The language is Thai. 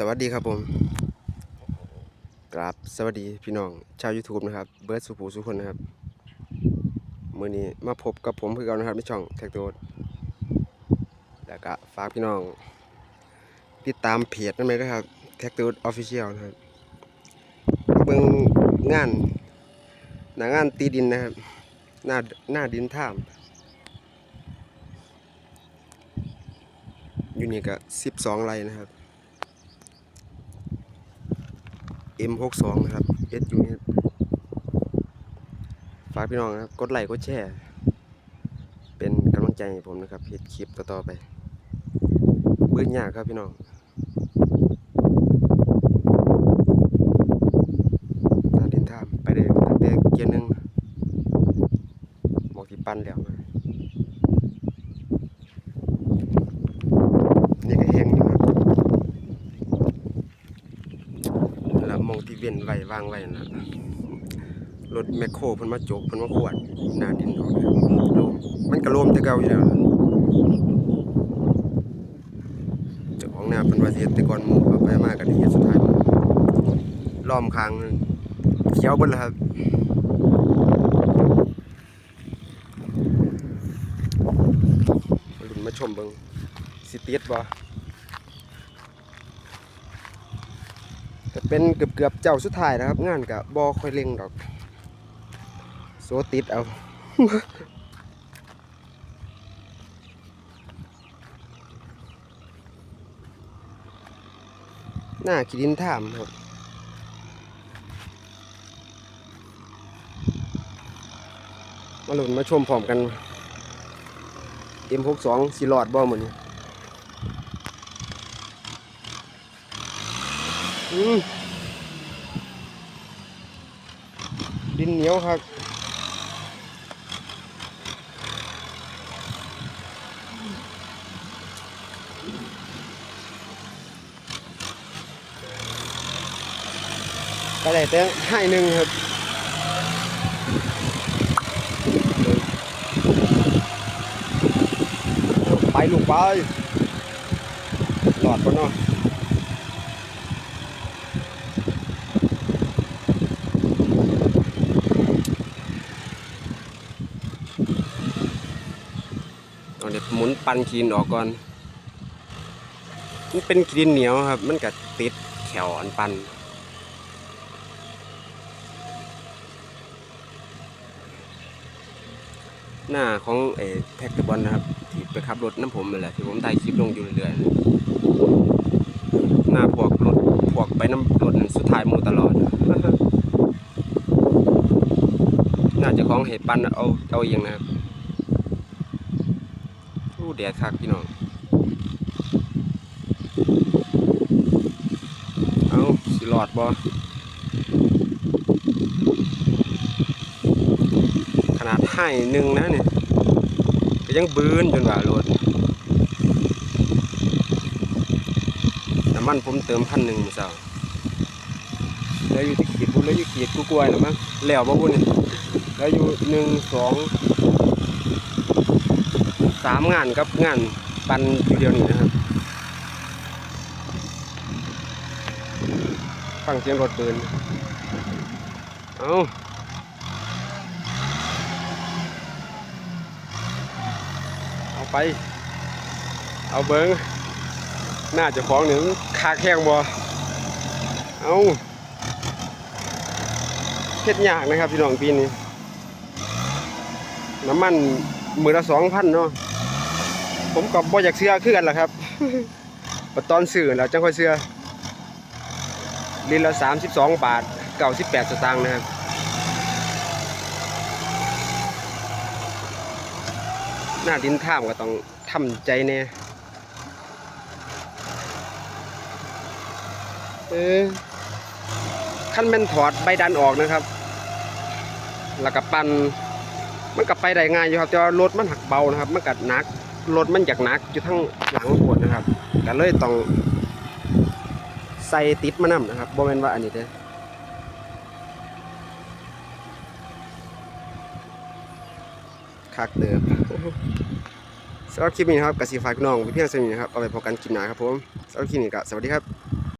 สวัสดีครับผมกราบสวัสดีพี่น้อง ชาว YouTube นะครับ เบิร์ดสุภูสุคนนะครับมื่อนี้มาพบกับผมคือเก่านะครับในช่องแท็กโตแล้วก็ฝากพี่น้อง ติดตามเพจนั่นไหมครับแท็กโตออฟฟิเชียลนะครับเบิ่งงานหนางานตีดินนะครับ หน้าหน้าดินท่าม อยู่นี่ก็12ไร่นะครับ M62 นะครับ S อยู่นี่ฝากพี่น้องนะครับ กดไลค์กดแชร์ เป็นกำลังใจให้ผมนะครับเฮ็ดคลิปต่อๆไป เบื่อยากครับพี่น้อง นาดินท่ามไปได้ตั้งแต่เกียร์หนึ่งบอกที่ปั้นแล้วนะนี่ก็แห้งอยู่ครับ แล้วมองที่เวีย นไว้วางไว้นะรถแมคโครเพิ่นมาจกเพิ่นมาขวดหน้าดินออกโลมมันก็โลมแต่เก่าอยู่แล้วล่ะเจ้าของนาเพิ่นว่าสิเฮ็ดแต่ก่อนหมู่เอาไปมาก็ได้เฮ็ดสุดท้ายล้อมคางเขียวเบิดแล้วครับมาลุ้นมาชมเบิ่งสิติดบ่ เป็นเกือบเกือบๆเจ้าสุดท้ายนะครับ งานกับบอคอยเร่งดอก โซติดเอา หน้าขีดินถามครับมาหลุนมาชมพร้อมกัน M62 สีหลอดบ่เหมือนนี้อืม ดินเหนียวครับก็ได้แต่ให้หนึ่งครับไปลูกไปหลอดปะเนาะ เอาเดี๋ยวหมุนปันคีนออกก่อน มันเป็นกรีนเหนียวครับ มันก็ติดแขวอันปันหน้าของไอ้แท็กเตอร์บอลนะครับที่ไปขับรถน้ำผมนั่นแหละที่ผมถ่ายคลิปลงอยู่เรื่อยๆหน้าพวกรถพวกไปน้ำรถนั่นสุดท้ายมูตลอด น่าจะของเหตุปันเอาเอาเองนะครับ แดดคักพี่น้องเอาสิหลอดบ่ขนาดให้หนึ่งนะเนี่ยก็ยังบืนจนว่ารถน้ำมันผมเติมพันหนึ่งมือเช้าเหลืออยู่ที่ขีดบุญเหลืออยู่ขีดกูกล้วยหรือมั้งแล้วบ่บุญเนี่ยเหลืออยู่หนึ่งสอง สามงานกับงานปันอยู่เดียวนี้นะครับฟังเสียงรถปืนเอาเอาไป เอาเบิงน่าจะของหนึ่งคาแข้งบ่เอาเฮ็ดยากนะครับพี่น้องปีนี้น้ำมัน มือละสองพันเนาะผมก็บ่อยากเชื่อคือกันล่ะครับบัดตอนซื้อแล้วจังค่อยเชื่อลิตรละสามสิบสองบาทเก้าสิบแปดสตางค์นะครับหน้าดินท่ามก็ต้องทำใจแน่เออขั้นแม่นถอดใบดันออกนะครับ แล้วก็ปัน มันก็ไปได้ง่ายอยู่ครับแต่ว่ารถมันหักเบานะครับมันกัดนักรถมันอยากหนักอยู่ทั้งหลังปวดนะครับก็เลยต้องใส่ติดมานำนะครับบ่แม่นว่าอันนี้เด้อคักเด้อสำหรับคลิปนี้นะครับกสิฝากพี่น้องเพียงเท่านี้นะครับเอาไปพบกันคลิปหน้าครับผมสำหรับคลิปนี้ก็สวัสดีครับ